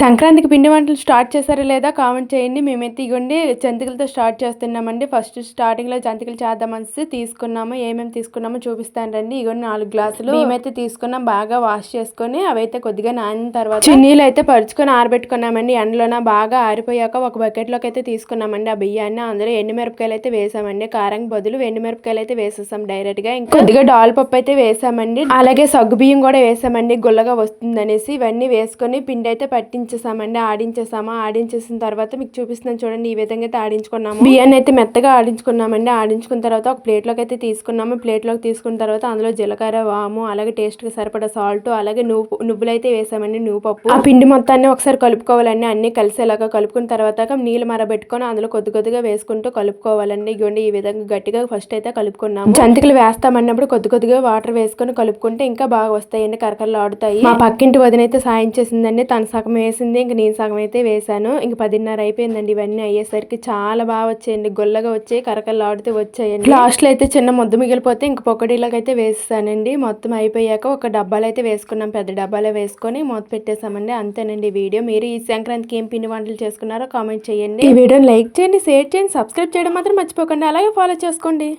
సంక్రాంతికి పిండి వంటలు స్టార్ట్ చేశారా లేదా కామెంట్ చేయండి. మేమైతే ఇగోండి జంతికలతో స్టార్ట్ చేస్తున్నామండి. ఫస్ట్ స్టార్టింగ్లో జంతికలు చేద్దామని తీసుకున్నాము. ఏమేమి తీసుకున్నామో చూపిస్తాను రండి. ఇగోండి నాలుగు గ్లాసులు మేమైతే తీసుకున్నాం. బాగా వాష్ చేసుకొని అవైతే కొద్దిగా నానిన తర్వాత చిన్నీళ్ళు అయితే పరుచుకొని ఆరబెట్టుకున్నామండి. ఎండలోన బాగా ఆరిపోయాక ఒక బకెట్లోకి అయితే తీసుకున్నామండి. ఆ బియ్యాన్ని అందులో ఎండుమిరపకాయలు అయితే వేసామండి. కారం బదులు ఎండుమిరపకాయలు అయితే వేసేసాం డైరెక్ట్గా ఇంకా కొద్దిగా డాల్ పప్పు అయితే వేసామండి. అలాగే సగ్గు బియ్యం కూడా వేసామండి. గుల్లగా వస్తుంది అనేసి ఇవన్నీ వేసుకొని పిండి అయితే పట్టించేసామండి ఆడించేసామా? ఆడించేసిన తర్వాత మీకు చూపిస్తున్నాను చూడండి ఈ విధంగా అయితే ఆడించుకున్నాము. బియ్యాన్ని అయితే మెత్తగా ఆడించుకున్నామండి. ఆడించుకున్న తర్వాత ఒక ప్లేట్లోకి అయితే తీసుకున్నాము. ప్లేట్లోకి తీసుకున్న తర్వాత అందులో జీలకర్ర వాము అలాగే టేస్ట్కి సరిపడా సాల్ట్ అలాగే నువ్వు నువ్వులు అయితే వేసామండి నువ్వు పప్పు ఆ పిండి మొత్తాన్ని ఒకసారి కలుపుకోవాలండి. అన్ని కలిసేలాగా కలుపుకున్న తర్వాత నీళ్ళు మరబెట్టుకొని అందులో కొద్ది కొద్దిగా వేసుకుంటూ కలుపుకోవాలండి. ఇగోండి ఈ విధంగా గట్టిగా ఫస్ట్ అయితే కలుపుకున్నాము. జంతికలు వేస్తామన్నప్పుడు కొద్ది కొద్దిగా వాటర్ వేసుకొని కలుపుకుంటే ఇంకా బాగా వస్తాయండి కరకరలు ఆడుతాయి మా పక్కింటి వదిన అయితే సాయం చేసిందండి తను సగం వేసింది. ఇంక నేను సగం అయితే వేసాను ఇంక పదిన్నర అయిపోయిందండి ఇవన్నీ అయ్యేసరికి. చాలా బాగా వచ్చాయండి. గొల్లగా వచ్చాయి. కరకరలు ఆడితే వచ్చాయండి. లాస్ట్లో అయితే చిన్న ముద్ద మిగిలిపోతే ఇంక పొక్కడిలాగా అయితే వేస్తానండి మొత్తం అయిపోయాక ఒక డబ్బాలు అయితే వేసుకున్నాం. పెద్ద డబ్బాలో వేసుకొని మూత పెట్టేసామండి. అంతేనండి వీడియో. మీరు ఈ సంక్రాంతికి ఏం పిండి వంటలు చేసుకున్నారో కామెంట్ చేయండి. ఈ వీడియోని లైక్ చేయండి షేర్ చేయండి సబ్స్క్రైబ్ చేయడం మాత్రం మర్చిపోకండి. అలాగే ఫాలో చేసుకోండి.